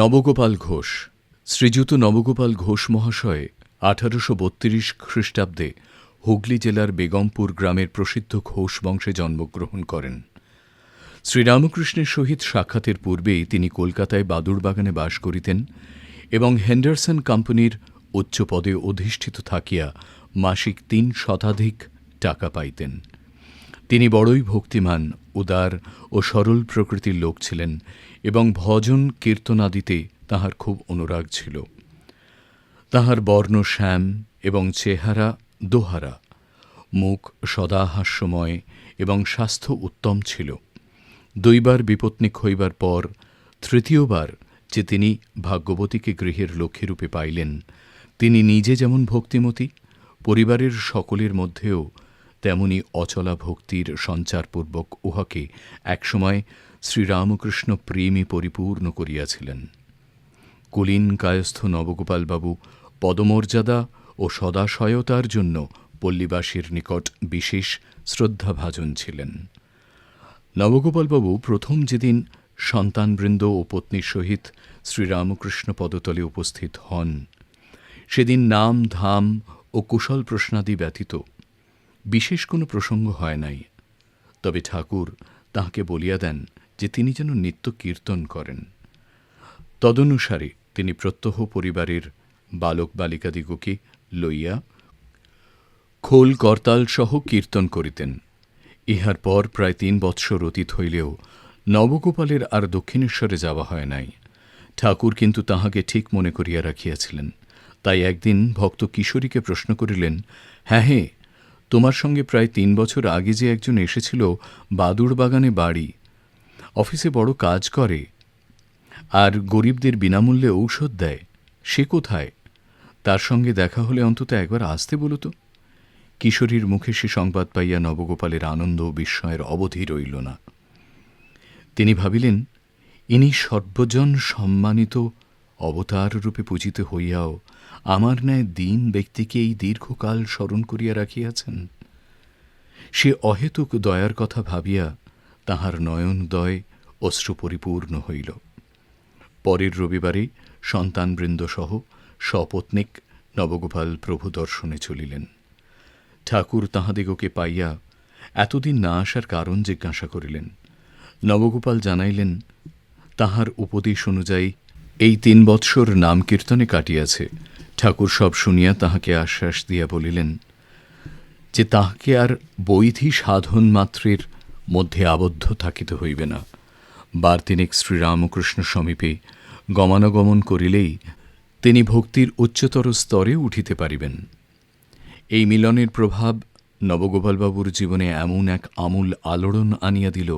নবগোপাল ঘোষ, শ্রীযুত নবগোপাল ঘোষ মহাশয়, আঠারোশো বত্রিশ খ্রিস্টাব্দে হুগলি জেলার বেগমপুর গ্রামের প্রসিদ্ধ ঘোষ বংশে জন্মগ্রহণ করেন। শ্রীরামকৃষ্ণের সহিত সাক্ষাতের পূর্বেই তিনি কলকাতায় বাদুড়বাগানে বাস করিতেন এবং হেন্ডারসন কোম্পানির উচ্চ পদে অধিষ্ঠিত থাকিয়া মাসিক তিন শতাধিক টাকা পাইতেন। তিনি বড়ই ভক্তিমান, উদার ও সরল প্রকৃতির লোক ছিলেন এবং ভজন কীর্তনাদিতে তাহার খুব অনুরাগ ছিল। তাহার বর্ণ শ্যাম এবং চেহারা দোহারা, মুখ সদা হাস্যময় এবং স্বাস্থ্য উত্তম ছিল। দুইবার বিপত্নিক হইবার পর তৃতীয়বার যে তিনি ভাগ্যবতীকে গৃহের লক্ষ্মীরূপে পাইলেন, তিনি নিজে যেমন ভক্তিমতী, পরিবারের সকলের মধ্যেও তেমনি অচলা ভক্তির সঞ্চারপূর্বক উহাকে একসময় শ্রীরামকৃষ্ণ প্রেমী পরিপূর্ণ করিয়াছিলেন। কুলীন কায়স্থ নবগোপালবাবু পদমর্যাদা ও সদাশয়তার জন্য পল্লীবাসীর নিকট বিশেষ শ্রদ্ধাভাজন ছিলেন। নবগোপালবাবু প্রথম যেদিন সন্তানবৃন্দ ও পত্নীর সহিত শ্রীরামকৃষ্ণ পদতলে উপস্থিত হন, সেদিন নাম, ধাম ও কুশল প্রশ্নাদি ব্যতীত বিশেষ কোনো প্রসঙ্গ হয় নাই। তবে ঠাকুর তাহাকে বলিয়া দেন যে তিনি যেন নিত্য কীর্তন করেন। তদনুসারে তিনি প্রত্যহ পরিবারের বালক বালিকাদিগকে লইয়া খোল করতাল সহ কীর্তন করিতেন। ইহার পর প্রায় তিন বৎসর অতীত হইলেও নবগোপালের আর দক্ষিণেশ্বরে যাওয়া হয় নাই। ঠাকুর কিন্তু তাহাকে ঠিক মনে করিয়া রাখিয়াছিলেন। তাই একদিন ভক্ত কিশোরীকে প্রশ্ন করিলেন হ্যাঁ হে, তোমার সঙ্গে প্রায় তিন বছর আগে যে একজন এসেছিল বাদুড় বাগানে বাড়ি অফিসে বড় কাজ করে। আর গরিবদের বিনামূল্যে ঔষধ দেয়। সে কোথায়? তার সঙ্গে দেখা হলে অন্তত একবার আসতে বলতো কিশোরীর মুখে সে সংবাদ পাইয়া নবগোপালের আনন্দ বিস্ময়ের অবধি রইল না। তিনি ভাবিলেন, ইনি সর্বজন সম্মানিত অবতার রূপে পূজিত হইয়াও আমার ন্যায় দীন ব্যক্তিকে এই দীর্ঘকাল স্মরণ করিয়া রাখিয়াছেন। সে অহেতুক দয়ার কথা ভাবিয়া তাহার নয়নদয় অশ্রু পরিপূর্ণ হইল। পরের রবিবারে সন্তানবৃন্দ সহ সপত্নিক নবগোপাল প্রভু দর্শনে চলিলেন। ঠাকুর তাহাদিগকে পাইয়া এতদিন না আসার কারণ জিজ্ঞাসা করিলেন। নবগোপাল জানাইলেন, তাহার উপদেশ অনুযায়ী এই তিন বৎসর নাম কীর্তনে কাটিয়াছে। ঠাকুর সব শুনিয়া তাহাকে আশ্বাস দিয়া বলিলেন, যে তাহাকে আর বৈধি সাধন মাত্রের মধ্যে আবদ্ধ থাকিতে হইবে না। বার তিনেক শ্রীরামকৃষ্ণ সমীপে গমনাগমন করিলেই তিনি ভক্তির উচ্চতর স্তরে উঠিতে পারিবেন। এই মিলনের প্রভাব নবগোপালবাবুর জীবনে এমন এক আমূল আলোড়ন আনিয়া দিল,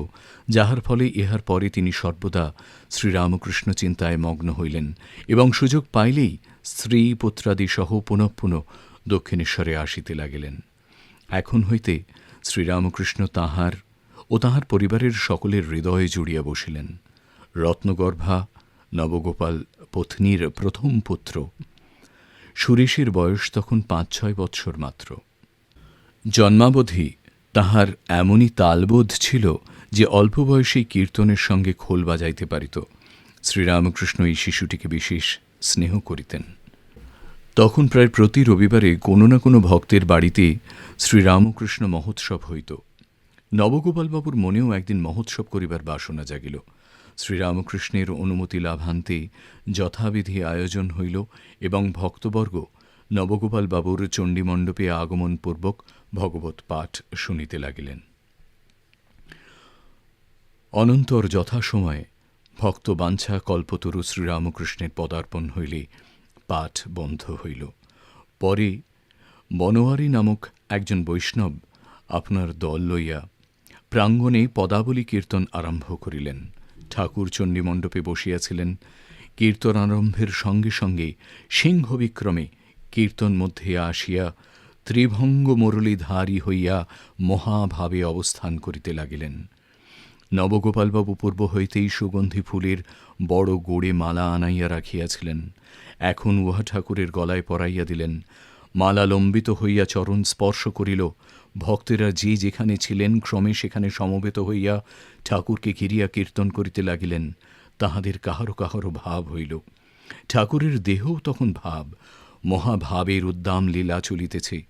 যাহার ফলে ইহার পরে তিনি সর্বদা শ্রীরামকৃষ্ণ চিন্তায় মগ্ন হইলেন এবং সুযোগ পাইলেই স্ত্রী পুত্রাদি সহ পুনঃ পুনঃ দক্ষিণেশ্বরে আসিতে লাগিলেন। এখন হইতে শ্রীরামকৃষ্ণ তাহার ও তাহার পরিবারের সকলের হৃদয়ে জুড়িয়া বসিলেন। রত্নগর্ভা, নবগোপাল পত্নীর প্রথম পুত্র। সুরেশের বয়স তখন পাঁচ ছয় বৎসর মাত্র। জন্মাবধি তাহার এমনই তালবোধ ছিল যে অল্প বয়সেই কীর্তনের সঙ্গে খোল বাজাইতে পারিত। শ্রীরামকৃষ্ণ এই শিশুটিকে বিশেষ স্নেহ করিতেন। তখন প্রায় প্রতি রবিবারে কোনো না কোনো ভক্তের বাড়িতে শ্রীরামকৃষ্ণ মহোৎসব হইত। নবগোপালবাবুর মনেও একদিন মহোৎসব করিবার বাসনা জাগিল। শ্রীরামকৃষ্ণের অনুমতি লাভান্তে যথাবিধি আয়োজন হইল এবং ভক্তবর্গ নবগোপাল বাবুর চণ্ডীমণ্ডপে আগমনপূর্বক ভগবত পাঠ শুনিতে লাগিলেন। অনন্তর যথাসময়ে ভক্ত বাঞ্ছা কল্পতরু শ্রীরামকৃষ্ণের পদার্পণ হইলে পাঠ বন্ধ হইল। পরে বনোয়ারি নামক একজন বৈষ্ণব আপনার দল লইয়া প্রাঙ্গণে পদাবলী কীর্তন আরম্ভ করিলেন। ঠাকুর চণ্ডীমণ্ডপে বসিয়াছিলেন। কীর্তন আরম্ভের সঙ্গে সঙ্গে সিংহ বিক্রমে কীর্তন মধ্যে আসিয়া ত্রিভঙ্গ মুরলীধারী হইয়া মহাভাবে অবস্থান করিতে লাগিলেন। নবগোপালবাবু পূর্ব হইতেই সুগন্ধি ফুলের বড় গোড়ে মালা আনাইয়া রাখিয়াছিলেন। এখন উহা ঠাকুরের গলায় পরাইয়া দিলেন। মালা লম্বিত হইয়া চরণ স্পর্শ করিল। ভক্তেরা যে যেখানে ছিলেন, ক্রমে সেখানে সমবেত হইয়া ঠাকুরকে ঘিরিয়া কীর্তন করিতে লাগিলেন। তাহাদের কাহারো কাহারো ভাব হইল। ঠাকুরের দেহও তখন ভাব। মহাভাবের উদ্দাম লীলা চলিতেছে।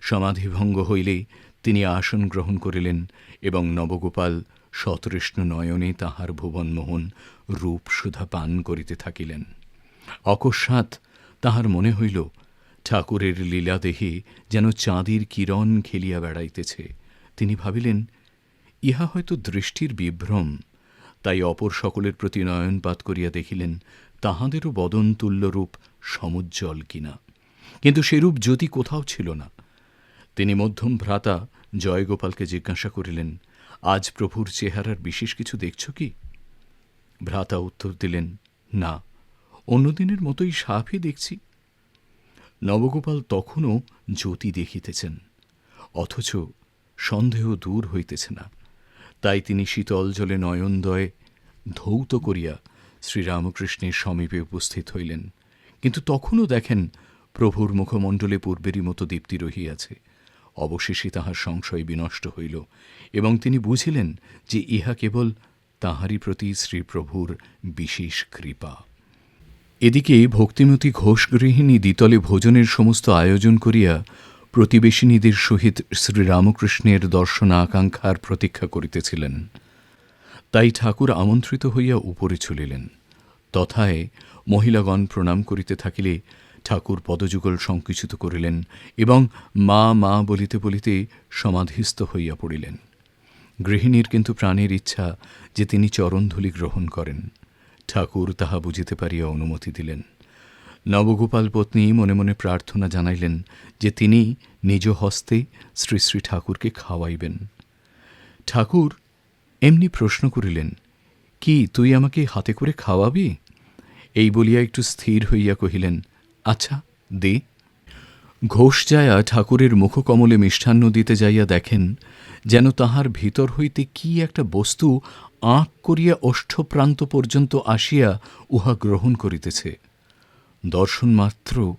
সমাধিভঙ্গ হইলে তিনি আসন গ্রহণ করিলেন এবং নবগোপাল সতৃষ্ণ নয়নে তাহার ভুবনমোহন রূপ সুধা পান করিতে থাকিলেন। অকস্মাৎ তাহার মনে হইল ঠাকুরের লীলা দেহে যেন চাঁদের কিরণ খেলিয়া বেড়াইতেছে। তিনি ভাবিলেন, ইহা হয়তো দৃষ্টির বিভ্রম। তাই অপর সকলের প্রতি নয়নপাত করিয়া দেখিলেন, তাহাদেরও বদন তুল্যরূপ সমুজ্জ্বল কিনা। কিন্তু সেরূপ জ্যোতি কোথাও ছিল না। তিনি মধ্যম ভ্রাতা জয়গোপালকে জিজ্ঞাসা করিলেন, আজ প্রভুর চেহারার বিশেষ কিছু দেখছ কি? ভ্রাতা উত্তর দিলেন, না, অন্যদিনের মতোই সাপই দেখছি। নবগোপাল তখনও জ্যোতি দেখিতেছেন, অথচ সন্দেহ দূর হইতেছে না। তাই তিনি শীতল জলে নয়নদয়ে ধৌত করিয়া শ্রীরামকৃষ্ণের সমীপে উপস্থিত হইলেন। কিন্তু তখনও দেখেন প্রভুর মুখমণ্ডলে পূর্বেরই মতো দীপ্তি রহিয়াছে। অবশেষে তাহার সংশয় বিনষ্ট হইল এবং তিনি বুঝিলেন যে ইহা কেবল তাহারই প্রতি শ্রীপ্রভুর বিশেষ কৃপা। এদিকে ভক্তিমতী ঘোষ গৃহিণী দ্বিতলে ভোজনের সমস্ত আয়োজন করিয়া প্রতিবেশিনীদের সহিত শ্রীরামকৃষ্ণের দর্শন আকাঙ্ক্ষার প্রতীক্ষা করিতেছিলেন। তাই ঠাকুর আমন্ত্রিত হইয়া উপরে চলিলেন। তথায় মহিলাগণ প্রণাম করিতে থাকিলে ঠাকুর পদযুগল সংকুচিত করিলেন এবং মা মা বলিতে বলিতে সমাধিস্থ হইয়া পড়িলেন। গৃহিণীর কিন্তু প্রাণের ইচ্ছা যে তিনি চরণধুলি গ্রহণ করেন। ঠাকুর তাহা বুঝিতে পারিয়া অনুমতি দিলেন। নবগোপাল পত্নী মনে মনে প্রার্থনা জানাইলেন যে তিনি নিজ হস্তে শ্রী শ্রী ঠাকুরকে খাওয়াইবেন। ঠাকুর এমনি প্রশ্ন করিলেন, কি তুই আমাকে হাতে করে খাওয়াবি? এই বলিয়া একটু স্থির হইয়া কহিলেন আচ্ছা দে। ঘোষ যায়া ঠাকুরের মুখকমলে মিষ্টান্ন দিতে যাইয়া দেখেন, যেন তাহার ভিতর হইতে কি একটা বস্তু আঁক করিয়া ওষ্ঠপ্রান্ত পর্যন্ত আসিয়া উহা গ্রহণ করিতেছে। দর্শন মাত্র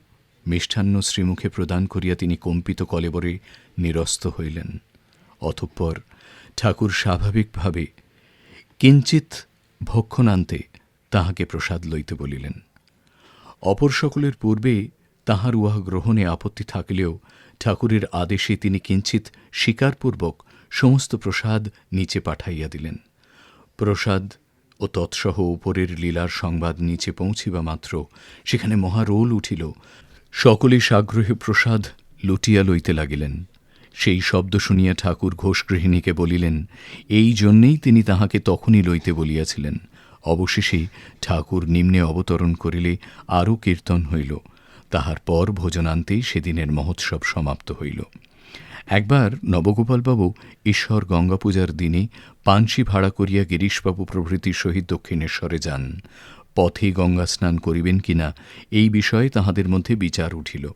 মিষ্টান্ন শ্রীমুখে প্রদান করিয়া তিনি কম্পিত কলেবরে নিরস্ত হইলেন। অতঃপর ঠাকুর স্বাভাবিকভাবে কিঞ্চিত ভক্ষণান্তে তাহাকে প্রসাদ লইতে বলিলেন। অপর সকলের পূর্বে তাহার উহা গ্রহণে আপত্তি থাকলেও ঠাকুরের আদেশে তিনি কিঞ্চিত স্বীকারপূর্বক সমস্ত প্রসাদ নিচে পাঠাইয়া দিলেন। প্রসাদ ও তৎসহ উপরের লীলার সংবাদ নিচে পৌঁছিবা মাত্র। সেখানে মহারোল উঠিল। সকলে সাগ্রহে প্রসাদ লুটিয়া লইতে লাগিলেন। সেই শব্দ শুনিয়া ঠাকুর ঘোষগৃহিণীকে বলিলেন, এই জন্যেই তিনি তাহাকে তখনই লইতে বলিয়াছিলেন। অবশেষে ঠাকুর নিম্নে অবতরণ করিলে আরও কীর্তন হইল। তাহার পর ভোজনান্তেই সেদিনের মহোৎসব সমাপ্ত হইল। একবার নবগোপালবাবু ঈশ্বর গঙ্গা পূজার দিনে পানসি ভাড়া করিয়া গিরিশবাবু প্রভৃতির সহিত দক্ষিণেশ্বরে যান। পথে গঙ্গা স্নান করিবেন কিনা এই বিষয়ে তাহাদের মধ্যে বিচার উঠিল।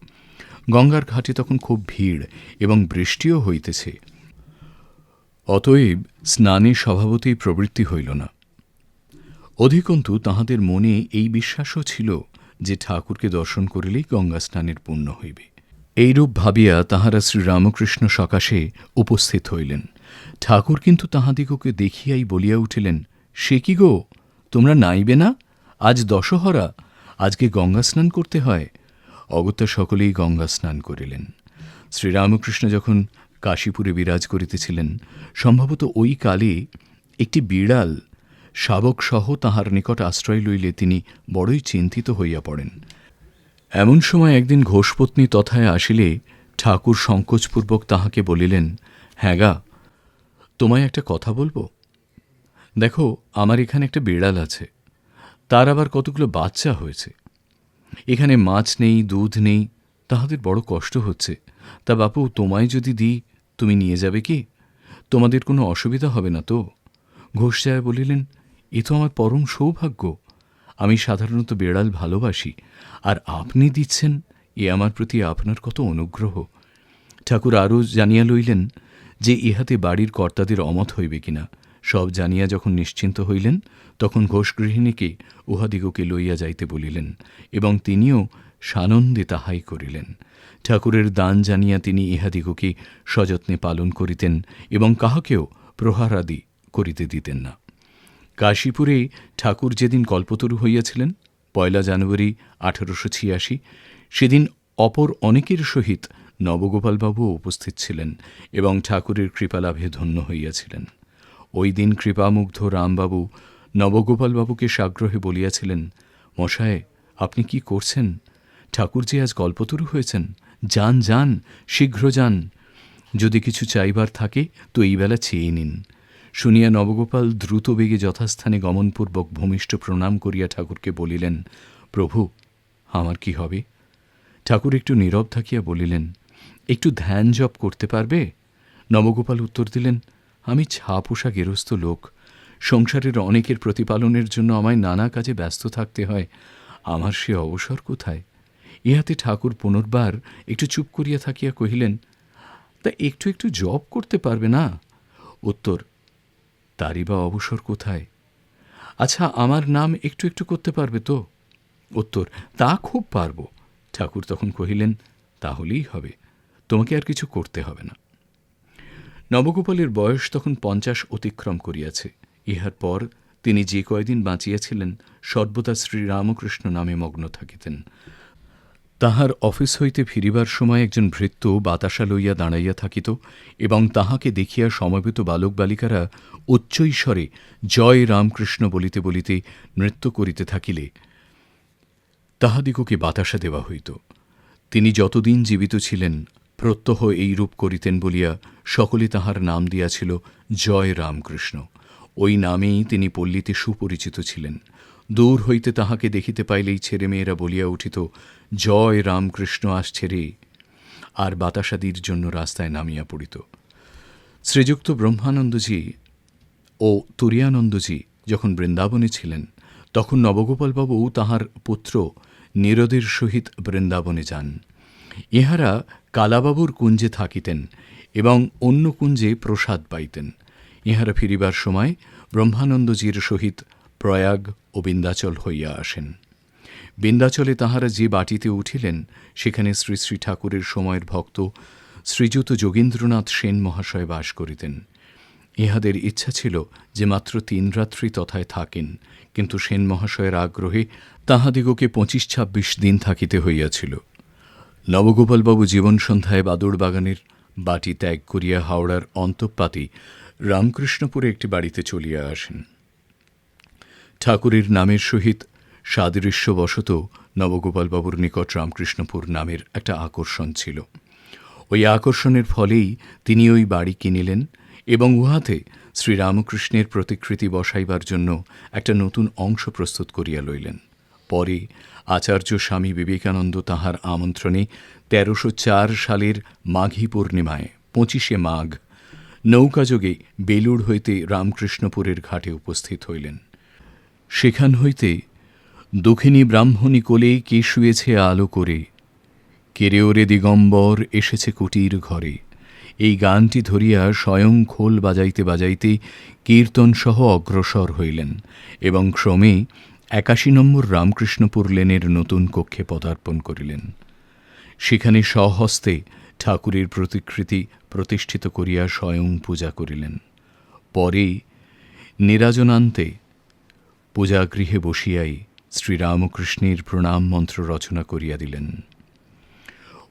গঙ্গার ঘাটে তখন খুব ভিড় এবং বৃষ্টিও হইতেছে। অতএব স্নানে স্বভাবতেই প্রবৃত্তি হইল না। অধিকন্তু তাহাদের মনে এই বিশ্বাসও ছিল যে ঠাকুরকে দর্শন করিলেই গঙ্গা স্নানের পূর্ণ হইবে। এইরূপ ভাবিয়া তাহারা শ্রীরামকৃষ্ণ সকাশে উপস্থিত হইলেন। ঠাকুর কিন্তু তাহাদিগকে দেখিয়াই বলিয়া উঠিলেন, সে কি গো? তোমরা নাইবে না? আজ দশহরা, আজকে গঙ্গা স্নান করতে হয়? অগত্যা সকলেই গঙ্গা স্নান করিলেন। শ্রীরামকৃষ্ণ যখন কাশীপুরে বিরাজ করিতেছিলেন, সম্ভবত ওই কালে একটি বিড়াল শাবকসহ তাহার নিকট আশ্রয় লইলে তিনি বড়ই চিন্তিত হইয়া পড়েন। এমন সময় একদিন ঘোষপত্নী তথায় আসিলে ঠাকুর সংকোচপূর্বক তাহাকে বলিলেন হ্যাঁ গা, তোমায় একটা কথা বলব? দেখো, আমার এখানে একটা বিড়াল আছে, তার আবার কতগুলো বাচ্চা হয়েছে। এখানে মাছ নেই, দুধ নেই, তাহাদের বড় কষ্ট হচ্ছে। তা বাপু, তোমায় যদি দিই, তুমি নিয়ে যাবে কি? তোমাদের কোনো অসুবিধা হবে না তো? ঘোষ যায় বলিলেন, এ তো আমার পরম সৌভাগ্য আমি সাধারণত বেড়াল ভালোবাসি, আর আপনি দিচ্ছেন এ আমার প্রতি আপনার কত অনুগ্রহ। ঠাকুর আরও জানিয়া লইলেন যে ইহাতে বাড়ির কর্তাদের অমত হইবে কিনা। সব জানিয়া যখন নিশ্চিন্ত হইলেন, তখন ঘোষগৃহিণীকে উহাদিগকে লইয়া যাইতে বলিলেন এবং তিনিও সানন্দে তাহাই করিলেন। ঠাকুরের দান জানিয়া তিনি ইহাদিগকে সযত্নে পালন করিতেন এবং কাহাকেও প্রহারাদি করিতে দিতেন না। কাশীপুরে ঠাকুর যেদিন কল্পতরু হইয়াছিলেন, পয়লা জানুয়ারি আঠারোশো ছিয়াশি, সেদিন অপর অনেকের সহিত নবগোপালবাবুও উপস্থিত ছিলেন এবং ঠাকুরের কৃপালাভে ধন্য হইয়াছিলেন। ওই দিন কৃপামুগ্ধ রামবাবু নবগোপালবাবুকে সাগ্রহে বলিয়াছিলেন, মশায়, আপনি কি করছেন? ঠাকুর যে আজ গল্পতরু হয়েছেন, যান যান, শীঘ্র যান। যদি কিছু চাইবার থাকে, তো এই বেলা চেয়ে নিন। শুনিয়া নবগোপাল দ্রুত বেগে যথাস্থানে গমনপূর্বক ভূমিষ্ঠ প্রণাম করিয়া ঠাকুরকে বলিলেন, প্রভু, আমার কি হবে? ঠাকুর একটু নীরব থাকিয়া বলিলেন, একটু ধ্যান জপ করতে পারবে? নবগোপাল উত্তর দিলেন, আমি ছাপোষা গেরস্থ লোক। সংসারের অনেকের প্রতিপালনের জন্য আমায় নানা কাজে ব্যস্ত থাকতে হয়। আমার সে অবসর কোথায়? ইহাতে ঠাকুর পুনর্বার একটু চুপ করিয়া থাকিয়া কহিলেন, তা একটু একটু জব করতে পারবে না? উত্তর তারই বা অবসর কোথায়? আচ্ছা আমার নাম একটু একটু করতে পারবে তো? উত্তর, তা খুব পারব। ঠাকুর তখন কহিলেন, তাহলেই হবে। তোমাকে আর কিছু করতে হবে না। নবগোপালের বয়স তখন পঞ্চাশ অতিক্রম করিয়াছে। ইহার পর তিনি যে কয়দিন বাঁচিয়াছিলেন, সর্বদা শ্রীরামকৃষ্ণ নামে মগ্ন থাকিতেন। তাহার অফিস হইতে ফিরিবার সময় একজন ভৃত্য বাতাসা লইয়া দাঁড়াইয়া থাকিত এবং তাহাকে দেখিয়া সমবেত বালক বালিকারা উচ্চৈস্বরে জয় রামকৃষ্ণ বলিতে বলিতে নৃত্য করিতে থাকিলে। তাহাদিগকে বাতাসা দেওয়া হইত। তিনি যতদিন জীবিত ছিলেন, প্রত্যহ এই রূপ করিতেন বলিয়া সকলে তাহার নাম দিয়াছিল জয় রামকৃষ্ণ। ওই নামেই তিনি পল্লীতে সুপরিচিত ছিলেন। দূর হইতে তাহাকে দেখিতে পাইলেই ছেলেমেয়েরা বলিয়া উঠিত, জয় রামকৃষ্ণ, আসছে রে। আর বাতাসাদির জন্য রাস্তায় নামিয়া পড়িত। শ্রীযুক্ত ব্রহ্মানন্দজি ও তুরিয়ানন্দজি যখন বৃন্দাবনে ছিলেন, তখন নবগোপালবাবু তাহার পুত্র নীরদের সহিত বৃন্দাবনে যান। ইহারা কালাবাবুর কুঞ্জে থাকিতেন এবং অন্য কুঞ্জে প্রসাদ পাইতেন। ইহারা ফিরিবার সময় ব্রহ্মানন্দজির সহিত প্রয়াগ ও বিন্দাচল হইয়া আসেন। বিন্দাচলে তাহারা যে বাটিতে উঠিলেন, সেখানে শ্রী শ্রী ঠাকুরের সময়ের ভক্ত শ্রীযুত যোগীন্দ্রনাথ সেন মহাশয় বাস করিতেন। ইহাদের ইচ্ছা ছিল যে মাত্র তিন রাত্রি তথায় থাকেন, কিন্তু সেন মহাশয়ের আগ্রহে তাহাদিগকে পঁচিশ ছাব্বিশ দিন থাকিতে হইয়াছিল। নবগোপালবাবু জীবন সন্ধ্যায় বাগানের বাটি ত্যাগ করিয়া হাওড়ার অন্তঃপাতি রামকৃষ্ণপুরে একটি বাড়িতে চলিয়া আসেন। ঠাকুরের নামের সহিত সাদৃশ্যবশত নবগোপালবাবুর নিকট রামকৃষ্ণপুর নামের একটা আকর্ষণ ছিল। ওই আকর্ষণের ফলেই তিনি ওই বাড়ি কিনিলেন এবং উহাতে শ্রীরামকৃষ্ণের প্রতিকৃতি বসাইবার জন্য একটা নতুন অংশ প্রস্তুত করিয়া লইলেন। পরে আচার্য স্বামী বিবেকানন্দ তাহার আমন্ত্রণে তেরোশো চার সালের মাঘী পূর্ণিমায় পঁচিশে মাঘ নৌকাযোগে বেলুড় হইতে রামকৃষ্ণপুরের ঘাটে উপস্থিত হইলেন। সেখান হইতে দক্ষিণী ব্রাহ্মণী কোলে কে শুয়েছে আলো করে? কেরে ওরে দিগম্বর এসেছে কুটির ঘরে। এই গানটি ধরিয়া স্বয়ং খোল বাজাইতে বাজাইতে কীর্তনসহ অগ্রসর হইলেন এবং ক্রমে একাশি নম্বর রামকৃষ্ণপুর লেনের নতুন কক্ষে পদার্পণ করিলেন। সেখানে স্বহস্তে ঠাকুরের প্রতিকৃতি প্রতিষ্ঠিত করিয়া স্বয়ং পূজা করিলেন। পরে নিরাজনান্তে পূজাগৃহে বসিয়াই শ্রীরামকৃষ্ণের প্রণাম মন্ত্র রচনা করিয়া দিলেন।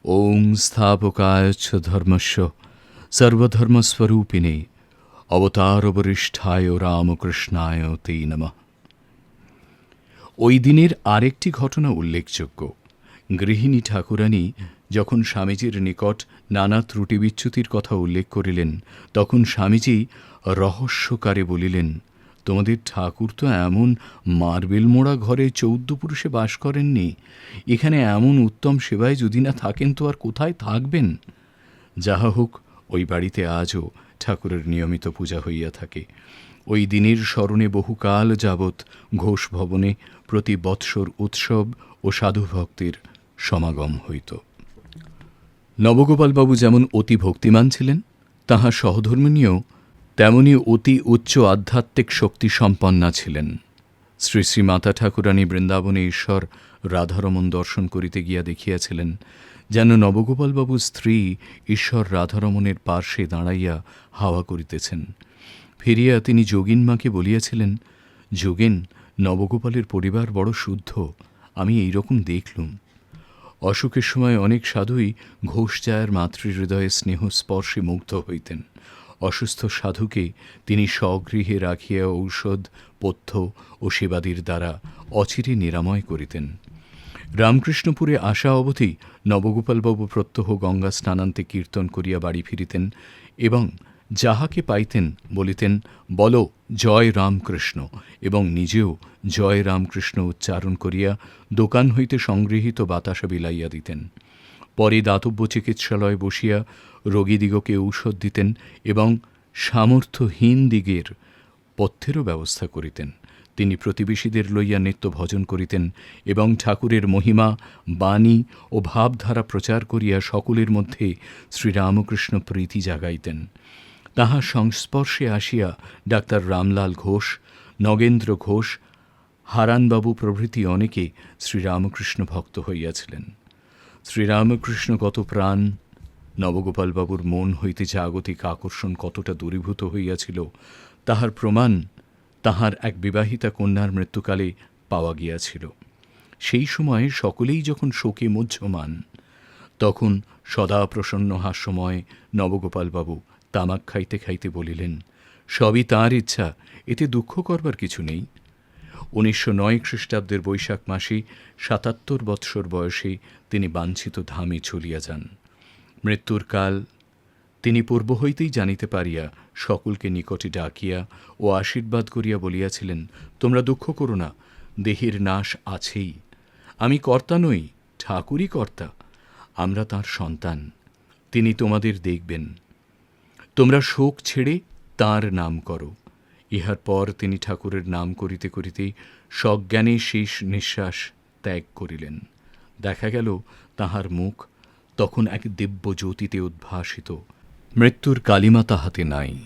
ওং স্থাপকায়চ্ছ ধর্মস্য সর্বধর্মস্বরূপিণে অবতারবরিষ্ঠায় রামকৃষ্ণায় তে নমঃ। ওই দিনের আরেকটি ঘটনা উল্লেখযোগ্য। গৃহিণী ঠাকুরানী যখন স্বামীজির নিকট নানা ত্রুটি বিচ্যুতির কথা উল্লেখ করিলেন, তখন স্বামীজি রহস্যকারে বলিলেন তোমাদের ঠাকুর তো এমন মার্বেল মোড়া ঘরে চৌদ্দ পুরুষে বাস করেননি। এখানে এমন উত্তম সেবায় যদি না থাকেন তো আর কোথায় থাকবেন? যাহা হোক, ওই বাড়িতে আজও ঠাকুরের নিয়মিত পূজা হইয়া থাকে। ওই দিনের স্মরণে বহুকাল যাবৎ ঘোষ ভবনে প্রতি বৎসর উৎসব ও সাধুভক্তের সমাগম হইত। নবগোপালবাবু যেমন অতি ভক্তিমান ছিলেন, তাহা সহধর্মিনীও তেমনি অতি উচ্চ আধ্যাত্মিক শক্তি সম্পন্না ছিলেন। শ্রী শ্রী মাতা ঠাকুরানী বৃন্দাবনে ঈশ্বর রাধারমণ দর্শন করিতে গিয়া দেখিয়াছিলেন, যেন নবগোপালবাবুর স্ত্রী ঈশ্বর রাধারমণের পার্শ্বে দাঁড়াইয়া হাওয়া করিতেছেন। ফিরিয়া তিনি যোগিনমাকে বলিয়াছিলেন, যোগেন, নবগোপালের পরিবার বড় শুদ্ধ, আমি এই রকম দেখলুম। অসুখের সময় অনেক সাধুই ঘোষজায়ার মাতৃহৃদয়ে স্নেহ স্পর্শে মুগ্ধ হইতেন। অসুস্থ সাধুকে তিনি স্বগৃহে রাখিয়া ঔষধ, পথ্য ও সেবাদির দ্বারা অচিরে নিরাময় করিতেন। রামকৃষ্ণপুরে আসা অবধি নবগোপালবাবু প্রত্যহ গঙ্গা স্নানান্তে কীর্তন করিয়া বাড়ি ফিরিতেন এবং যাহাকে পাইতেন বলিতেন, বল, জয় রামকৃষ্ণ। এবং নিজেও জয় রামকৃষ্ণ উচ্চারণ করিয়া দোকান হইতে সংগৃহীত বাতাসা বিলাইয়া দিতেন। পরে দাতব্য চিকিৎসালয়ে বসিয়া রোগীদিগকে ঔষধ দিতেন এবং সামর্থ্যহীন দিগের পথ্যেরও ব্যবস্থা করিতেন। তিনি প্রতিবেশীদের লইয়া নিত্য ভজন করিতেন এবং ঠাকুরের মহিমা, বাণী ও ভাবধারা প্রচার করিয়া সকলের মধ্যে শ্রীরামকৃষ্ণ প্রীতি জাগাইতেন। তাহার সংস্পর্শে আসিয়া ডাক্তার রামলাল ঘোষ, নগেন্দ্র ঘোষ, হারানবাবু প্রভৃতি অনেকে শ্রীরামকৃষ্ণ ভক্ত হইয়াছিলেন। শ্রীরামকৃষ্ণ কত প্রাণ, নবগোপালবাবুর মন হইতে জাগতিক আকর্ষণ কতটা দূরীভূত হইয়াছিল, তাহার প্রমাণ তাহার এক বিবাহিতা কন্যার মৃত্যুকালে পাওয়া গিয়াছিল। সেই সময়ে সকলেই যখন শোকে মুহ্যমান, তখন সদা প্রসন্ন হাস্যময় নবগোপালবাবু তামাক খাইতে খাইতে বলিলেন, সবই তাঁর ইচ্ছা, এতে দুঃখ করবার কিছু নেই। উনিশশো নয় খ্রিস্টাব্দের বৈশাখ মাসে সাতাত্তর বৎসর বয়সে তিনি বাঞ্ছিত ধামে চলিয়া যান। মৃত্যুর কাল, তিনি পূর্ব হইতেই জানিতে পারিয়া সকলকে নিকটে ডাকিয়া ও আশীর্বাদ করিয়া বলিয়াছিলেন, তোমরা দুঃখ করো না, দেহের নাশ আছেই। আমি কর্তা নই, ঠাকুরই কর্তা, আমরা তার সন্তান, তিনি তোমাদের দেখবেন। তোমরা শোক ছেড়ে তার নাম করো। ইহার পর তিনি ঠাকুরের নাম করিতে করিতেই সজ্ঞানে শেষ নিঃশ্বাস ত্যাগ করিলেন। দেখা গেল তাহার মুখ তখন এক দিব্য জ্যোতিতে উদ্ভাসিত। মৃত্যুর কালিমা তাহাতে নাই।